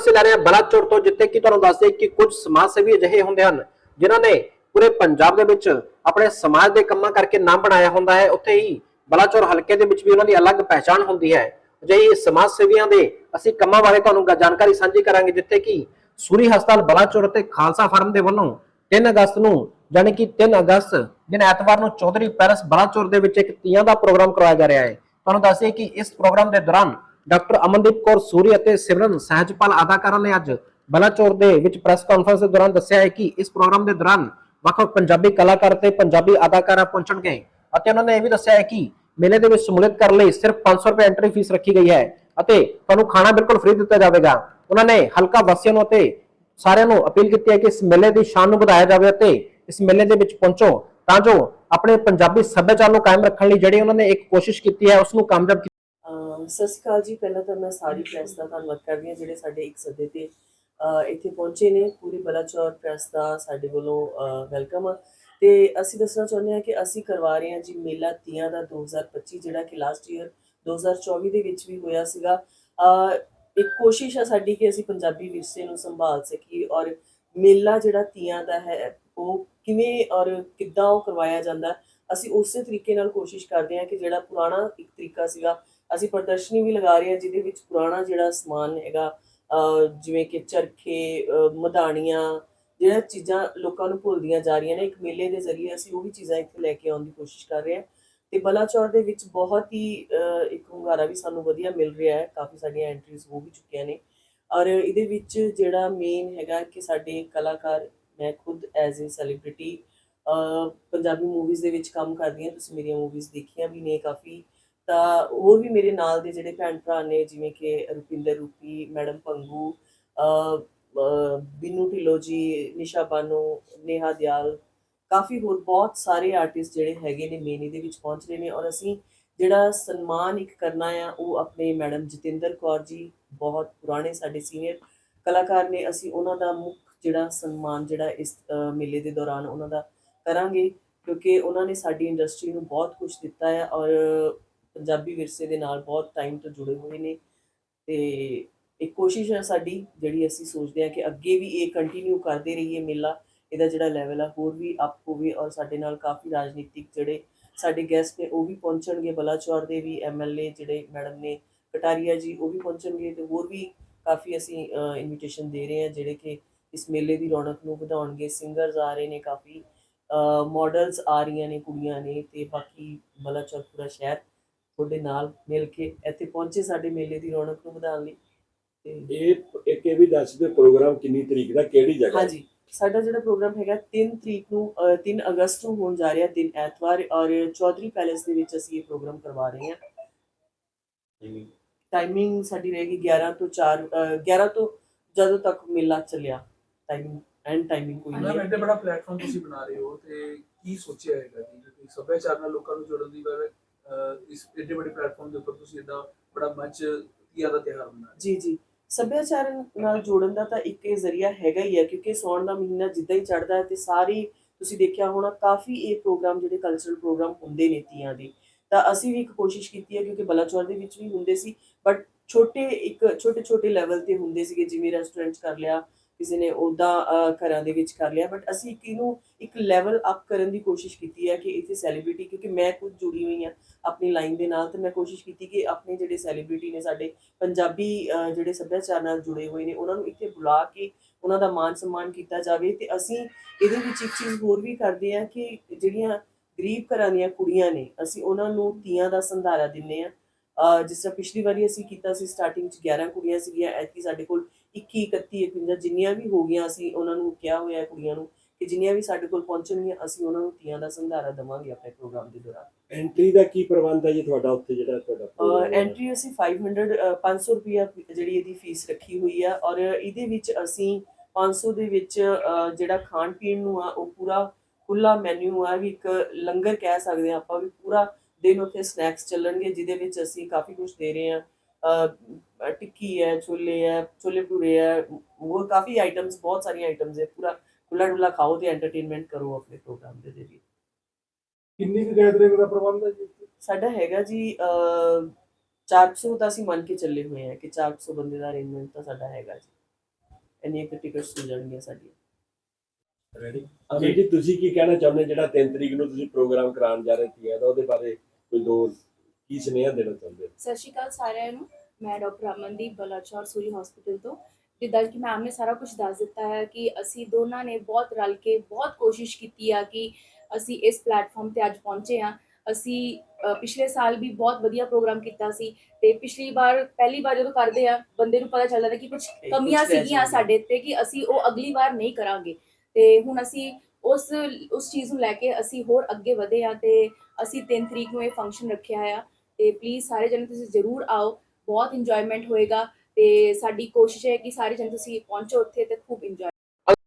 ਅਸੀਂ ਲੈ ਰਹੇ ਹਾਂ ਬਲਾਚੌਰ ਤੋਂ, ਜਿੱਥੇ ਕਿ ਤੁਹਾਨੂੰ ਦੱਸਦੇ ਕਿ ਕੁਝ ਸਮਾਜ ਸੇਵੀ ਅਜਿਹੇ ਹੁੰਦੇ ਹਨ, ਜਿਨ੍ਹਾਂ ਨੇ ਪੂਰੇ ਪੰਜਾਬ ਦੇ ਵਿੱਚ ਆਪਣੇ ਸਮਾਜ ਦੇ ਕੰਮਾਂ ਕਰਕੇ ਨਾਮ ਬਣਾਇਆ ਹੁੰਦਾ ਹੈ। ਉੱਥੇ ਹੀ ਬਲਾਚੌਰ ਹਲਕੇ ਦੇ ਵਿੱਚ ਵੀ ਉਹਨਾਂ ਦੀ ਅਲੱਗ ਪਹਿਚਾਣ ਹੁੰਦੀ ਹੈ। ਅਜਿਹੇ ਸਮਾਜ ਸੇਵੀਆਂ ਦੇ ਅਸੀਂ ਕੰਮਾਂ ਬਾਰੇ ਤੁਹਾਨੂੰ ਜਾਣਕਾਰੀ ਸਾਂਝੀ ਕਰਾਂਗੇ, ਜਿੱਥੇ ਕਿ ਸੂਰੀ ਹਸਪਤਾਲ ਬਲਾਚੌਰ ਅਤੇ ਖਾਲਸਾ ਫਾਰਮ ਦੇ ਵੱਲੋਂ 3 ਅਗਸਤ ਨੂੰ ਯਾਨੀ ਕਿ 3 ਅਗਸਤ ਦਿਨ ਐਤਵਾਰ ਨੂੰ ਚੌਧਰੀ ਪੈਰਸ ਬਲਾਚੌਰ ਦੇ ਵਿੱਚ ਇੱਕ ਤੀਆਂ ਦਾ ਪ੍ਰੋਗਰਾਮ ਕਰਵਾਇਆ ਜਾ ਰਿਹਾ ਹੈ। ਤੁਹਾਨੂੰ ਦੱਸਿਏ ਕਿ ਇਸ ਪ੍ਰੋਗਰਾਮ ਦੇ ਦੌਰਾਨ ਡਾਕਟਰ ਅਮਨਦੀਪ ਕੌਰ ਸੂਰੀ ਅਤੇ ਸਿਮਰਨ ਸਹਿਜਪਾਲ ਅਦਾਕਾਰਾਂ ਨੇ ਅੱਜ ਬਲਾਚੌਰ ਦੇ ਵਿੱਚ ਪ੍ਰੈਸ ਕਾਨਫਰੰਸ ਦੇ ਦੌਰਾਨ ਦੱਸਿਆ ਹੈ ਕਿ ਇਸ ਪ੍ਰੋਗਰਾਮ ਦੇ ਦੌਰਾਨ ਵੱਖ-ਵੱਖ ਪੰਜਾਬੀ ਕਲਾਕਾਰ ਤੇ ਪੰਜਾਬੀ ਅਦਾਕਾਰਾਂ ਪਹੁੰਚਣਗੇ ਅਤੇ ਉਹਨਾਂ ਨੇ ਇਹ ਵੀ ਦੱਸਿਆ ਹੈ ਕਿ ਮੇਲੇ ਦੇ ਵਿੱਚ ਸ਼ਮੂਲੀਅਤ ਕਰਨ ਲਈ ਸਿਰਫ 500 ਰੁਪਏ ਐਂਟਰੀ ਫੀਸ ਰੱਖੀ ਗਈ ਹੈ ਅਤੇ ਤੁਹਾਨੂੰ ਖਾਣਾ ਬਿਲਕੁਲ ਫ੍ਰੀ ਦਿੱਤਾ ਜਾਵੇਗਾ। ਉਹਨਾਂ ਨੇ ਹਲਕਾ ਵਾਸੀਆਂ ਨੂੰ ਅਤੇ ਸਾਰਿਆਂ ਨੂੰ ਅਪੀਲ ਕੀਤੀ ਹੈ ਕਿ ਇਸ ਮੇਲੇ ਦੀ ਸ਼ਾਨ ਨੂੰ ਵਧਾਇਆ ਜਾਵੇ ਅਤੇ ਇਸ ਮੇਲੇ ਦੇ ਵਿੱਚ ਪਹੁੰਚੋ ਤਾਂ ਜੋ ਆਪਣੇ ਪੰਜਾਬੀ ਸੱਭਿਆਚਾਰ ਨੂੰ ਕਾਇਮ ਰੱਖਣ ਲਈ ਜਿਹੜੀ ਉਹਨਾਂ ਨੇ ਇੱਕ ਕੋਸ਼ਿਸ਼ ਕੀਤੀ ਹੈ, ਉਸ ਨੂੰ ਕਾਮਯਾਬ ਸਤਿ ਸ਼੍ਰੀ ਅਕਾਲ ਜੀ ਪਹਿਲਾਂ ਤਾਂ ਮੈਂ ਸਾਰੀ ਪ੍ਰੈਸ ਦਾ ਧੰਨਵਾਦ ਕਰਦੀ ਹਾਂ ਜਿਹੜੇ ਸਾਡੇ ਇੱਕ ਸੱਦੇ ਤੇ ਇੱਥੇ ਪਹੁੰਚੇ ਨੇ। ਪੂਰੀ ਬਲਾਚੌਰ ਪ੍ਰੈਸ ਦਾ ਸਾਡੇ ਵੱਲੋਂ ਵੈਲਕਮ ਆ। ਤੇ ਅਸੀਂ ਦੱਸਣਾ ਚਾਹੁੰਦੇ ਹਾਂ ਕਿ ਅਸੀਂ ਕਰਵਾ ਰਹੇ ਹਾਂ ਜੀ ਮੇਲਾ ਤੀਆਂ ਦਾ 2025 ਜਿਹੜਾ ਕਿ ਲਾਸਟ ਈਅਰ 2024 ਦੇ ਵਿੱਚ ਵੀ ਹੋਇਆ ਸੀਗਾ। ਇੱਕ ਕੋਸ਼ਿਸ਼ ਹੈ ਸਾਡੀ ਕਿ ਅਸੀਂ ਪੰਜਾਬੀ ਵਿਰਸੇ ਨੂੰ ਸੰਭਾਲ ਸਕੀਏ ਔਰ ਮੇਲਾ ਜਿਹੜਾ ਤੀਆਂ ਦਾ ਹੈ ਉਹ ਕਿਵੇਂ ਔਰ ਕਿੱਦਾਂ ਉਹ ਕਰਵਾਇਆ ਜਾਂਦਾ ਅਸੀਂ ਉਸੇ ਤਰੀਕੇ ਨਾਲ ਕੋਸ਼ਿਸ਼ ਕਰਦੇ ਹਾਂ ਕਿ ਜਿਹੜਾ ਪੁਰਾਣਾ ਇੱਕ ਤਰੀਕਾ ਸੀਗਾ ਅਸੀਂ ਪ੍ਰਦਰਸ਼ਨੀ ਵੀ ਲਗਾ ਰਹੇ ਹਾਂ, ਜਿਹਦੇ ਵਿੱਚ ਪੁਰਾਣਾ ਜਿਹੜਾ ਸਮਾਨ ਹੈਗਾ ਜਿਵੇਂ ਕਿ ਚਰਖੇ ਮਧਾਣੀਆਂ, ਜਿਹੜਾ ਚੀਜ਼ਾਂ ਲੋਕਾਂ ਨੂੰ ਭੁੱਲਦੀਆਂ ਜਾ ਰਹੀਆਂ ਨੇ, ਇੱਕ ਮੇਲੇ ਦੇ ਜ਼ਰੀਏ ਅਸੀਂ ਉਹ ਵੀ ਚੀਜ਼ਾਂ ਇੱਥੇ ਲੈ ਕੇ ਆਉਣ ਦੀ ਕੋਸ਼ਿਸ਼ ਕਰ ਰਹੇ ਹਾਂ। ਤੇ ਬਲਾਚੌਰ ਦੇ ਵਿੱਚ ਬਹੁਤ ਹੀ ਇੱਕ ਹੁੰਗਾਰਾ ਵੀ ਸਾਨੂੰ ਵਧੀਆ ਮਿਲ ਰਿਹਾ ਹੈ, ਕਾਫੀ ਸਾਡੀਆਂ ਐਂਟਰੀਜ਼ ਹੋ ਵੀ ਚੁੱਕੀਆਂ ਨੇ। ਔਰ ਇਹਦੇ ਵਿੱਚ ਜਿਹੜਾ ਮੇਨ ਹੈਗਾ ਕਿ ਸਾਡੇ ਕਲਾਕਾਰ, ਮੈਂ ਖੁਦ as a celebrity Punjabi movies ਦੇ ਵਿੱਚ ਕੰਮ ਕਰਦੀ ਹਾਂ, ਤੁਸੀਂ ਮੇਰੀਆਂ ਮੂਵੀਜ਼ ਦੇਖੀਆਂ ਵੀ ਨੇ ਕਾਫੀ। ਤਾਂ ਹੋਰ ਵੀ ਮੇਰੇ ਨਾਲ ਦੇ ਜਿਹੜੇ ਭੈਣ ਭਰਾ ਨੇ ਜਿਵੇਂ ਕਿ ਰੁਪਿੰਦਰ ਰੂਪੀ ਮੈਡਮ ਪੰਗੂ ਬਿਨੂ ਅਹ, ਢਿੱਲੋਂ ਜੀ ਨਿਸ਼ਾ ਬਾਨੋ ਨੇਹਾ ਦਿਆਲ ਕਾਫੀ ਹੋਰ ਬਹੁਤ ਸਾਰੇ ਆਰਟਿਸਟ ਜਿਹੜੇ ਹੈਗੇ ਨੇ ਮੇਨੀ ਦੇ ਵਿੱਚ ਪਹੁੰਚ ਰਹੇ ਨੇ ਔਰ ਅਸੀਂ ਜਿਹੜਾ ਸਨਮਾਨ ਇੱਕ ਕਰਨਾ ਆ ਉਹ ਆਪਣੇ ਮੈਡਮ ਜਤਿੰਦਰ ਕੌਰ ਜੀ ਬਹੁਤ ਪੁਰਾਣੇ ਸਾਡੇ ਸੀਨੀਅਰ ਕਲਾਕਾਰ ਨੇ ਅਸੀਂ ਉਹਨਾਂ ਦਾ ਮੁੱਖ ਜਿਹੜਾ ਸਨਮਾਨ ਜਿਹੜਾ ਇਸ ਮੇਲੇ ਦੇ ਦੌਰਾਨ ਉਹਨਾਂ ਦਾ ਕਰਾਂਗੇ ਕਿਉਂਕਿ ਉਹਨਾਂ ਨੇ ਸਾਡੀ ਇੰਡਸਟਰੀ ਨੂੰ ਬਹੁਤ ਕੁਝ ਦਿੱਤਾ ਹੈ ਔਰ ਪੰਜਾਬੀ ਵਿਰਸੇ ਦੇ ਨਾਲ ਬਹੁਤ ਟਾਈਮ ਤੋਂ ਜੁੜੇ ਹੋਏ ਨੇ ਤੇ ਇੱਕ ਕੋਸ਼ਿਸ਼ ਹੈ ਸਾਡੀ, ਜਿਹੜੀ ਅਸੀਂ ਸੋਚਦੇ ਹਾਂ ਕਿ ਅੱਗੇ ਵੀ ਇਹ ਕੰਟੀਨਿਊ ਕਰਦੇ ਰਹੀਏ ਮੇਲਾ, ਇਹਦਾ ਜਿਹੜਾ ਲੈਵਲ ਆ, ਹੋਰ ਵੀ ਅਪ ਹੋਵੇ ਔਰ ਸਾਡੇ ਨਾਲ ਕਾਫੀ ਰਾਜਨੀਤਿਕ ਜਿਹੜੇ ਸਾਡੇ ਗੈਸਟ ਨੇ, ਉਹ ਵੀ ਪਹੁੰਚਣਗੇ, ਬਲਾਚੌਰ ਦੇ ਵੀ ਐਮਐਲਏ ਜਿਹੜੇ ਮੈਡਮ ਨੇ, ਕਟਾਰੀਆ ਜੀ ਉਹ ਵੀ ਪਹੁੰਚਣਗੇ ਤੇ ਹੋਰ ਵੀ ਕਾਫੀ ਅਸੀਂ ਇਨਵੀਟੇਸ਼ਨ ਦੇ ਰਹੇ ਹਾਂ ਜਿਹੜੇ ਕਿ ਇਸ ਮੇਲੇ ਦੀ ਰੌਣਕ ਨੂੰ ਵਧਾਉਣਗੇ। ਸਿੰਗਰਸ ਆ ਰਹੇ ਨੇ ਕਾਫੀ ਮਾਡਲਸ ਆ ਰਹੀਆਂ ਨੇ, ਕੁੜੀਆਂ ਨੇ ਤੇ ਬਾਕੀ ਬਲਾਚੌਰ ਪੂਰਾ ਸ਼ਹਿਰ ਤੁਹਾਡੇ ਨਾਲ ਮਿਲ ਕੇ ਇੱਥੇ ਪਹੁੰਚੇ ਸਾਡੇ ਮੇਲੇ ਦੀ ਰੌਣਕ ਨੂੰ ਵਧਾਉਣ ਲਈ। ਤੇ ਇਹ ਇੱਕ ਇਹ ਵੀ ਦੱਸ ਦਿਓ ਪ੍ਰੋਗਰਾਮ ਕਿੰਨੀ ਤਰੀਕ ਦਾ ਕਿਹੜੀ ਜਗ੍ਹਾ? ਹਾਂਜੀ ਸਾਡਾ ਜਿਹੜਾ ਪ੍ਰੋਗਰਾਮ ਹੈਗਾ 3 ਤਰੀਕ ਨੂੰ ਅਹ, 3 ਅਗਸਤ ਨੂੰ ਹੋਣ ਜਾ ਰਿਹਾ ਦਿਨ ਐਤਵਾਰ ਔਰ ਚੌਧਰੀ ਪੈਲੇਸ ਦੇ ਵਿੱਚ ਅਸੀਂ ਇਹ ਪ੍ਰੋਗਰਾਮ ਕਰਵਾ ਰਹੇ ਹਾਂ। ਟਾਈਮਿੰਗ ਸਾਡੀ ਰਹੇਗੀ 11 ਤੋਂ 4 ਅਹ, 11 ਤੋਂ ਜਦੋਂ ਤੱਕ ਮੇਲਾ ਚੱਲਿਆ। ਟਾਈਮਿੰਗ ਐਂਡ ਟਾਈਮਿੰਗ ਕੋਈ ਨਹੀਂ ਹੈ। ਬੜਾ ਪਲੇਟਫਾਰਮ ਤੁਸੀਂ ਬਣਾ ਰਹੇ ਹੋ ਤੇ ਕੀ ਸੋਚਿਆ ਹੈਗਾ ਜੀ? ਕਿ ਸੱਭਿਆਚਾਰ ਨਾਲ ਲੋਕਾਂ ਨੂੰ ਜੋੜਨ ਦੀ ਗੱਲ ਇਸ ਐਡੇ ਵੱਡੇ ਪਲੇਟਫਾਰਮ ਦੇ ਉੱਪਰ ਤੁਸੀਂ ਇਦਾਂ ਬੜਾ ਮੰਚ ਤੀਆਂ ਦਾ ਤਿਉਹਾਰ ਮਨਾ ਜੀ ਜੀ। ਸੱਭਿਆਚਾਰ ਨਾਲ ਜੋੜਨ ਦਾ ਤਾਂ ਇੱਕ ਇਹ ਜ਼ਰੀਆ ਹੈਗਾ ਹੀ ਹੈ ਕਿਉਂਕਿ ਸੌਣ ਦਾ ਮਹੀਨਾ ਜਿੱਦਾਂ ਹੀ ਚੜਦਾ ਹੈ ਤੇ ਸਾਰੀ ਤੁਸੀਂ ਦੇਖਿਆ ਹੋਣਾ, ਕਾਫੀ ਇਹ ਪ੍ਰੋਗਰਾਮ ਜਿਹੜੇ ਕਲਚਰਲ ਪ੍ਰੋਗਰਾਮ ਹੁੰਦੇ ਨੇ ਤੀਆਂ ਦੇ। ਤਾਂ ਅਸੀਂ ਵੀ ਇੱਕ ਕੋਸ਼ਿਸ਼ ਕੀਤੀ ਹੈ, ਕਿਉਂਕਿ ਬਲਾਚੌਰ ਦੇ ਵਿੱਚ ਵੀ ਹੁੰਦੇ ਸੀ ਬਟ ਛੋਟੇ ਇੱਕ ਛੋਟੇ ਛੋਟੇ ਲੈਵਲ ਤੇ ਹੁੰਦੇ ਸੀਗੇ, ਜਿਵੇਂ ਰੈਸਟੋਰੈਂਟਸ ਕਰ ਲਿਆ ਕਿਸੇ ਨੇ ਉਦਾਂ ਘਰਾਂ ਦੇ ਵਿੱਚ ਕਰ ਲਿਆ ਬਟ ਅਸੀਂ ਇੱਕ ਇਹਨੂੰ ਇੱਕ ਲੈਵਲ ਅਪ ਕਰਨ ਦੀ ਕੋਸ਼ਿਸ਼ ਕੀਤੀ ਹੈ ਕਿ ਇੱਥੇ ਸੈਲੀਬ੍ਰਿਟੀ ਕਿਉਂਕਿ ਮੈਂ ਖੁਦ ਜੁੜੀ ਹੋਈ ਹਾਂ ਆਪਣੀ ਲਾਈਨ ਦੇ ਨਾਲ, ਤੇ ਮੈਂ ਕੋਸ਼ਿਸ਼ ਕੀਤੀ ਕਿ ਆਪਣੇ ਜਿਹੜੇ ਸੈਲੀਬ੍ਰਿਟੀ ਨੇ ਸਾਡੇ ਪੰਜਾਬੀ ਜਿਹੜੇ ਸੱਭਿਆਚਾਰ ਨਾਲ ਜੁੜੇ ਹੋਏ ਨੇ, ਉਹਨਾਂ ਨੂੰ ਇੱਥੇ ਬੁਲਾ ਕੇ ਉਹਨਾਂ ਦਾ ਮਾਨ ਸਨਮਾਨ ਕੀਤਾ ਜਾਵੇ, ਤੇ ਅਸੀਂ ਇਹਦੇ ਵਿੱਚ ਇੱਕ ਚੀਜ਼ ਹੋਰ ਵੀ ਕਰਦੇ ਹਾਂ ਕਿ ਜਿਹੜੀਆਂ ਗਰੀਬ ਘਰਾਂ ਦੀਆਂ ਕੁੜੀਆਂ ਨੇ, ਅਸੀਂ ਉਹਨਾਂ ਨੂੰ ਤੀਆਂ ਦਾ ਸੰਧਾਰਾ ਦਿੰਨੇ ਆ ਜਿਸ ਤਰ੍ਹਾਂ ਪਿਛਲੀ ਵਾਰੀ ਅਸੀਂ ਕੀਤਾ ਸੀ ਸਟਾਰਟਿੰਗ ਚ 11 ਕੁੜੀਆਂ ਸੀਗੀਆਂ, ਐਤਕੀ ਸਾਡੇ ਕੋਲ 21 31 51 ਜਿੰਨੀਆਂ ਵੀ ਹੋ ਗਈਆਂ ਅਸੀਂ ਉਹਨਾਂ ਨੂੰ ਕਿਹਾ ਹੋਇਆ ਕੁੜੀਆਂ ਨੂੰ ਕਿ ਜਿੰਨੀਆਂ ਵੀ ਸਾਡੇ ਕੋਲ ਪਹੁੰਚਣਗੀਆਂ ਅਸੀਂ ਉਹਨਾਂ ਨੂੰ ਤੀਆਂ ਦਾ ਸੰਧਾਰਾ ਦੇਵਾਂਗੇ ਆਪਣੇ ਪ੍ਰੋਗਰਾਮ ਦੇ ਦੌਰਾਨ ਐਂਟਰੀ ਦਾ ਕੀ ਪ੍ਰਬੰਧ ਹੈ ਜੀ ਤੁਹਾਡਾ ਉੱਥੇ ਜਿਹੜਾ ਤੁਹਾਡਾ? ਐਂਟਰੀ ਅਸੀਂ 500 ਅਹ 500 ਰੁਪਿਆ ਜਿਹੜੀ ਇਹਦੀ ਫੀਸ ਰੱਖੀ ਹੋਈ ਆ ਔਰ ਇਹਦੇ ਵਿੱਚ ਅਸੀਂ 500 ਦੇ ਵਿੱਚ ਜਿਹੜਾ ਖਾਣ ਪੀਣ ਨੂੰ ਆ ਉਹ ਪੂਰਾ ਖੁੱਲਾ ਮੈਨੂ ਆ ਵੀ ਇੱਕ ਲੰਗਰ ਕਹਿ ਸਕਦੇ ਆ ਆਪਾਂ ਵੀ ਪੂਰਾ ਦਿਨ ਉੱਥੇ ਸਨੈਕਸ ਚੱਲਣਗੇ ਜਿਹਦੇ ਵਿੱਚ ਅਸੀਂ ਕਾਫੀ ਕੁਝ ਦੇ ਰਹੇ ਆ ਟਿੱਕੀ ਹੈ ਛੋਲੇ ਹੈ ਛੋਲੇ ਭਟੂਰੇ ਹੈ ਹੋਰ ਕਾਫੀ ਆਈਟਮਸ ਬਹੁਤ ਸਾਰੀਆਂ ਆਈਟਮਸ ਹੈ ਪੂਰਾ ਖੁੱਲਾ ਡੁੱਲਾ ਖਾਓ ਤੇ ਐਂਟਰਟੇਨਮੈਂਟ ਕਰੋ ਆਪਣੇ ਪ੍ਰੋਗਰਾਮ ਦੇ ਜ਼ਰੀਏ ਕਿੰਨੀ ਕੁ ਗੈਦਰਿੰਗ ਦਾ ਪ੍ਰਬੰਧ ਹੈ ਜੀ ਸਾਡਾ ਹੈਗਾ ਜੀ ਅਹ 400 ਤਾਂ ਅਸੀਂ ਮੰਨ ਕੇ ਚੱਲੇ ਹੋਏ ਆ ਕਿ 400 ਬੰਦੇ ਦਾ ਅਰੇਂਜਮੈਂਟ ਤਾਂ ਸਾਡਾ ਹੈਗਾ ਜੀ ਇੰਨੀਆਂ ਕੁ ਟਿਕਟਸ ਮਿਲ ਜਾਣਗੀਆਂ ਸਾਡੀਆਂ ਰੈਡੀ ਅਮਿਤ ਜੀ ਤੁਸੀਂ ਕੀ ਕਹਿਣਾ ਚਾਹੁੰਦੇ ਜਿਹੜਾ 3 ਤਰੀਕ ਨੂੰ ਤੁਸੀਂ ਪ੍ਰੋਗਰਾਮ ਕਰਾਉਣ ਜਾ ਰਹੇ ਸੀ ਤਾਂ ਉਹਦੇ ਬਾਰੇ ਕੋਈ ਦੋ ਕੀ ਸੁਨੇਹਾ ਦੇਣਾ ਚਾਹੁੰਦੇ ਹੋ ਸਤਿ ਸ਼੍ਰੀ ਅਕਾਲ ਸਾਰਿਆਂ ਨੂੰ ਮੈਂ ਡਾਕਟਰ ਅਮਨਦੀਪ ਬਲਾਚੌਰ ਸੂਰੀ ਹਸਪੀਟਲ ਤੋਂ ਜਿੱਦਾਂ ਕਿ ਮੈਮ ਨੇ ਸਾਰਾ ਕੁਝ ਦੱਸ ਦਿੱਤਾ ਹੈ ਕਿ ਅਸੀਂ ਦੋਨਾਂ ਨੇ ਬਹੁਤ ਰਲ ਕੇ ਬਹੁਤ ਕੋਸ਼ਿਸ਼ ਕੀਤੀ ਆ ਕਿ ਅਸੀਂ ਇਸ ਪਲੇਟਫਾਰਮ ਤੇ ਅੱਜ ਪਹੁੰਚੇ ਆ ਅਸੀਂ ਪਿਛਲੇ ਸਾਲ ਵੀ ਬਹੁਤ ਵਧੀਆ ਪ੍ਰੋਗਰਾਮ ਕੀਤਾ ਸੀ ਤੇ ਪਿਛਲੀ ਵਾਰ ਪਹਿਲੀ ਵਾਰ ਜਦੋਂ ਕਰਦੇ ਆ ਬੰਦੇ ਨੂੰ ਪਤਾ ਚੱਲਦਾ ਕਿ ਕੁਝ ਕਮੀਆਂ ਸੀਗੀਆਂ। ਸਾਡੇ ਤੇ ਕਿ ਅਸੀਂ ਉਹ ਅਗਲੀ ਵਾਰ ਨਹੀਂ ਕਰਾਂਗੇ। ਤੇ ਹੁਣ ਅਸੀਂ ਉਸ ਉਸ ਚੀਜ਼ ਨੂੰ ਲੈ ਕੇ ਅਸੀਂ ਹੋਰ ਅੱਗੇ ਵਧੇ ਆ ਤੇ ਅਸੀਂ 3 ਤਰੀਕ ਨੂੰ ਇਹ ਫੰਕਸ਼ਨ ਰੱਖਿਆ ਆ। ਤੇ ਪਲੀਜ਼ ਸਾਰੇ ਜਣੇ ਤੁਸੀਂ ਜ਼ਰੂਰ ਆਓ। ਬਹੁਤ ਇੰਜੋਇਮੈਂਟ ਹੋਏਗਾ ਤੇ ਸਾਡੀ ਕੋਸ਼ਿਸ਼ ਹੈ ਕਿ ਸਾਰੇ ਜਣੇ ਤੁਸੀਂ ਪਹੁੰਚੋ ਉੱਥੇ ਤੇ ਖੂਬ ਇੰਜੋਏ